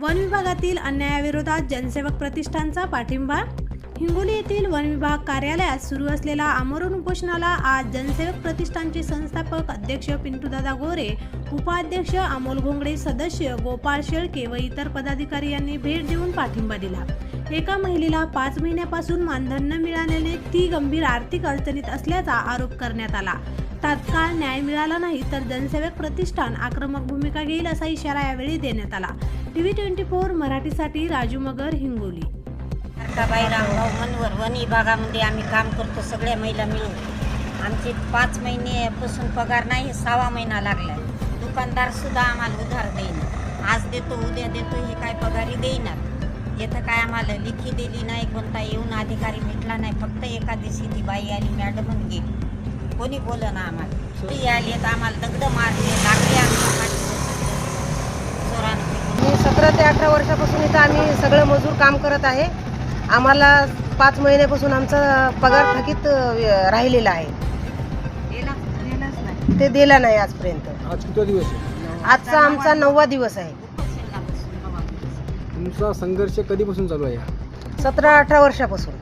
One विभागातील अन्यायाविरोधात जनसेवक प्रतिष्ठानचा पाठिंबा? हिंगोली येथील वन विभाग कार्यालयात सुरू असलेल्या आमरण उपोषणाला आज जनसेवक प्रतिष्ठानचे संस्थापक अध्यक्ष पिंटूदादा गोरे उपाध्यक्ष अमोल घोंगडे सदस्य गोपाळ शेळके व इतर पदाधिकारी यांनी भेट देऊन पाठिंबा दिला. एका महिलेला पाच महिन्यापासून मानधन न मिळाल्याने ती गंभीर आर्थिक अडचणीत असल्याचा आरोप करण्यात आला. तात्काळ न्याय मिळाला नाही तर जनसेवक प्रतिष्ठान आक्रमक भूमिका घेईल असा इशारा यावेळी देण्यात आला. टीव्ही ट्वेंटी फोर मराठीसाठी राजू मगर हिंगोली. बाई रामभाऊ मनवर वन विभागामध्ये आम्ही काम करतो सगळ्या महिला मिळून. आमचे पाच महिनेपासून पगार नाही सहा महिना लागला दुकानदार सुद्धा आम्हाला उधार देईन. आज देतो उद्या देतो हे काय पगारी देईनात येथं काय आम्हाला? लिखी दिली नाही कोणता येऊन अधिकारी भेटला नाही. फक्त एका दिवशी ती बाई आली मॅडम गेली. कोणी बोलं ना आम्हाला? ती आली तर आम्हाला दगड मारले लागले आम्ही पाठीवर चोरानं फेकून. मी सतरा ते अठरा वर्षापासून इथं आम्ही सगळं मजूर काम करत आहे. आम्हाला पाच महिन्यापासून आमचा पगार थकीत राहिलेला आहे. ते दिला नाही आजपर्यंत. आज किती दिवस आहे? आजचा आमचा नववा दिवस आहे. तुमचा संघर्ष कधीपासून चालू आहे? सतरा अठरा वर्षापासून.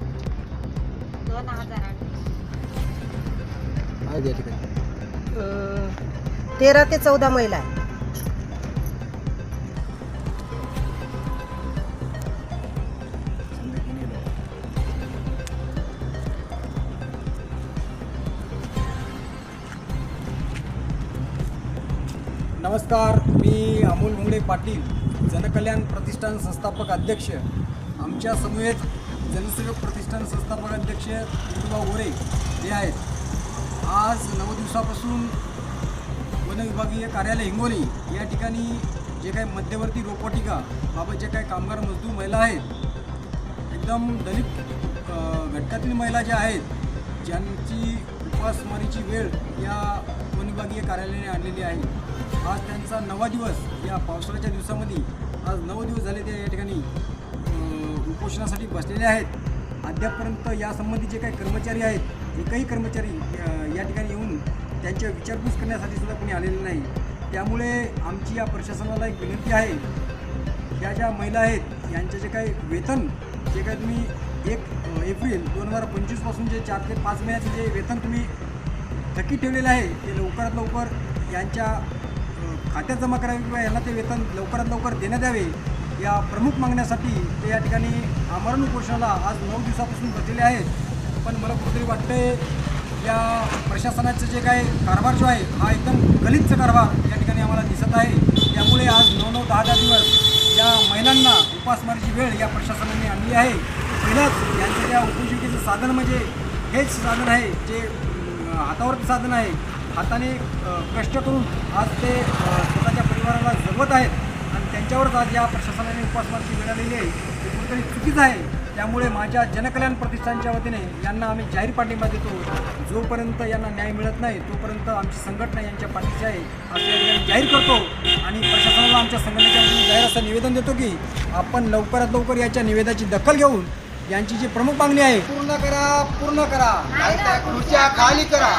या ठिकाणी. तेरा ते चौदा महिला आहे. नमस्कार मी अमोल मुंगडे पाटील जनकल्याण प्रतिष्ठान संस्थापक अध्यक्ष. आमच्या समवेत जनसेवक प्रतिष्ठान संस्थापक अध्यक्ष विठुबा गोरे हे आहेत. आज नऊ दिवसापासून वनविभागीय कार्यालय हिंगोली या ठिकाणी जे काही मध्यवर्ती रोपवाटिका बाबत जे काही कामगार मजदूर महिला आहेत एकदम दलित घटकातील महिला ज्या आहेत ज्यांची उपासमारीची वेळ या वनविभागीय कार्यालयाने आणलेली आहे. आज त्यांचा नवा दिवस या पावसाळ्याच्या दिवसामध्ये आज नऊ दिवस झाले ते या ठिकाणी उपोषणासाठी बसलेले आहेत. अद्यापपर्यंत यासंबंधी जे काही कर्मचारी आहेत एकही कर्मचारी या ठिकाणी येऊन त्यांच्या विचारपूस करण्यासाठी सुद्धा कोणी आलेले नाही. त्यामुळे आमची या प्रशासनाला एक विनंती आहे. ह्या ज्या महिला आहेत यांचे जे काही वेतन जे काही तुम्ही एक एप्रिल दोन हजार पंचवीसपासून जे चार ते पाच महिन्याचे जे वेतन तुम्ही थकीत ठेवलेलं आहे ते लवकरात लवकर यांच्या खात्यात जमा करावे किंवा यांना ते वेतन लवकरात लवकर देण्यात यावे या प्रमुख मागण्यासाठी ते या ठिकाणी आमरण उपोषणाला आज नऊ दिवसापासून बसलेले आहेत. पण मला कुठेतरी वाटतंय या प्रशासनाचं जे काय कारभार जो आहे हा एकदम गलिच्छ कारभार या ठिकाणी आम्हाला दिसत आहे. त्यामुळे आज नऊ नऊ दहा दहा दिवस या महिलांना उपासमारीची वेळ या प्रशासनाने आणली आहे. पहिलंच यांचं त्या उपजीविकेचं साधन म्हणजे हेच साधन आहे जे हातावरचं साधन आहे. हाताने कष्ट करून आज ते स्वतःच्या परिवाराला जगवत आहेत आणि त्यांच्यावरच आज या प्रशासनाने उपासमारीची वेळ आलेली आहे हे कुठेतरी चुकीचं आहे त्यामुळे माझ्या जनकल्याण प्रतिष्ठानच्या वतीने यांना आम्ही जाहीर पाठिंबा देतो जोपर्यंत यांना न्याय मिळत नाही तोपर्यंत आमची संघटना यांच्या पाठीशी आहे असं जाहीर करतो आणि प्रशासनाला आमच्या संघटनेच्या वतीने जाहीर असं निवेदन देतो की आपण लवकरात लवकर याच्या निवेदनाची दखल घेऊन यांची जी प्रमुख मागणी आहे पूर्ण करा पूर्ण करा खुर्च्या खाली करा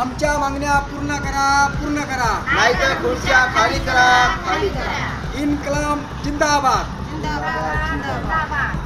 आमच्या मागण्या पूर्ण करा पूर्ण करा. नाही तर खुर्च्या खाली करा. खाली करा. इन्कलाम जिंदाबाद. जिंदाबाद जिंदाबाद.